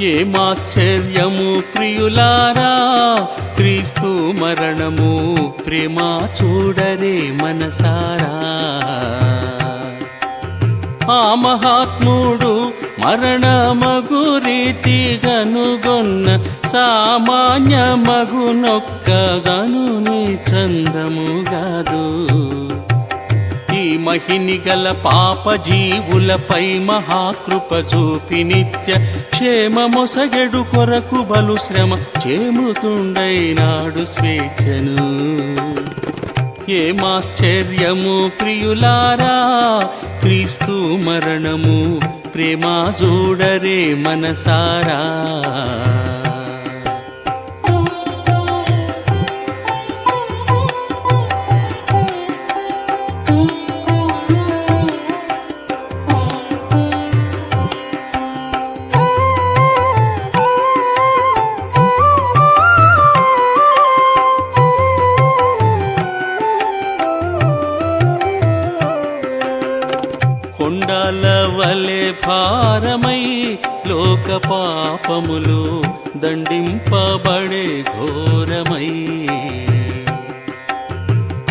ఏమాశ్చర్యము ప్రియులారా? క్రీస్తు మరణము ప్రేమ చూడరే మనసారా? ఆ మహాత్ముడు మరణమగు రీతి గనుగొన్న సామాన్య మగునొక్క గనుని చందముగాదు ఈ మహిని గల పాప జీవులపై మహాకృప చూపి నిత్య క్షేమమొసగెడు కొరకు బలు శ్రమ చేముతుండైనాడు స్వేచ్ఛను. ఏమాశ్చర్యము ప్రియులారా క్రీస్తు మరణము ప్రేమ చూడరే మనసారా. లోక పాపములు దండింపబడే ఘోరమై.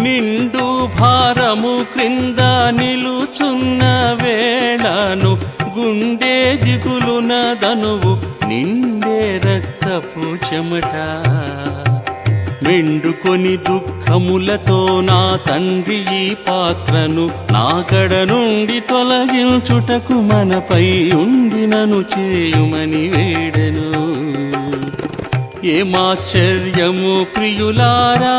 నిండు భారము క్రింద నిలుచున్న వేళను గుండె దిగులున దనువు నిండే రక్తపు చెమట. మెండుకొని దుఃఖములతో నా తండ్రి ఈ పాత్రను నాకడ నుండి తొలగించుటకు మనపై ఉండినను చేయుమని వేడెను. ఏమాశ్చర్యము ప్రియులారా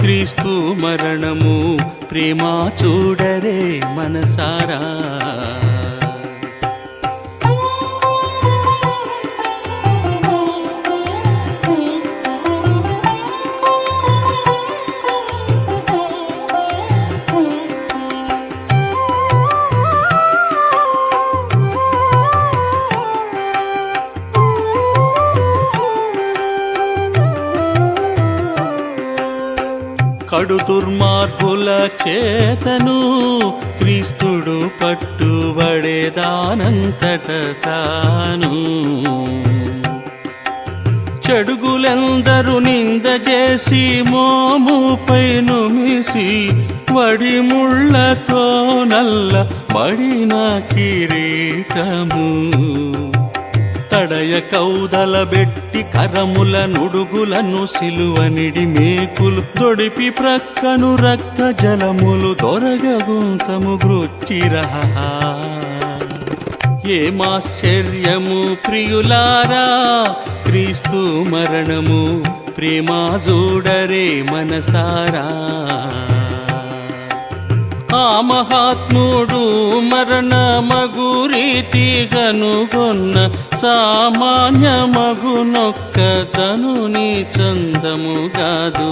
క్రీస్తు మరణము ప్రేమ చూడరే మనసారా. కడు దుర్మార్గుల చేతను క్రీస్తుడు పట్టుబడేదానంతట తాను. చెడుగులందరూ నింద చేసి మోముపై నుమిసి వడి ముళ్ళతో నల్ల పడిన కిరీటము. తడయ కౌదల బెట్టి కరముల నుడుగులను సిలువనిడి మేకులు తొడిపి ప్రక్కను రక్త జలములు దొరగగుంతము గృచ్చిరహ ఏమాశ్చర్యము ప్రియులారా క్రీస్తు మరణము ప్రేమా జోడరే మనసారా. ఆ మహాత్ముడు మరణమగు రీతి గనుగొన్న సామాన్య మగునొక్క తనుని చందము కాదు.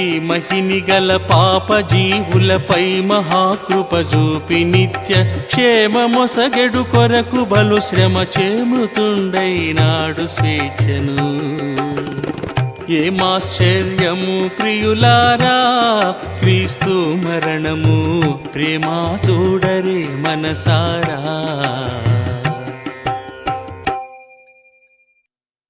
ఈ మహిని గల పాప జీవులపై మహాకృప చూపి నిత్య క్షేమమొసగెడు కొరకు బలు శ్రమ చేముతుండైనాడు స్వేచ్ఛను. ఏమాశ్చర్యము ప్రియులారా? క్రీస్తు మరణము ప్రేమా చూడరే మనసారా?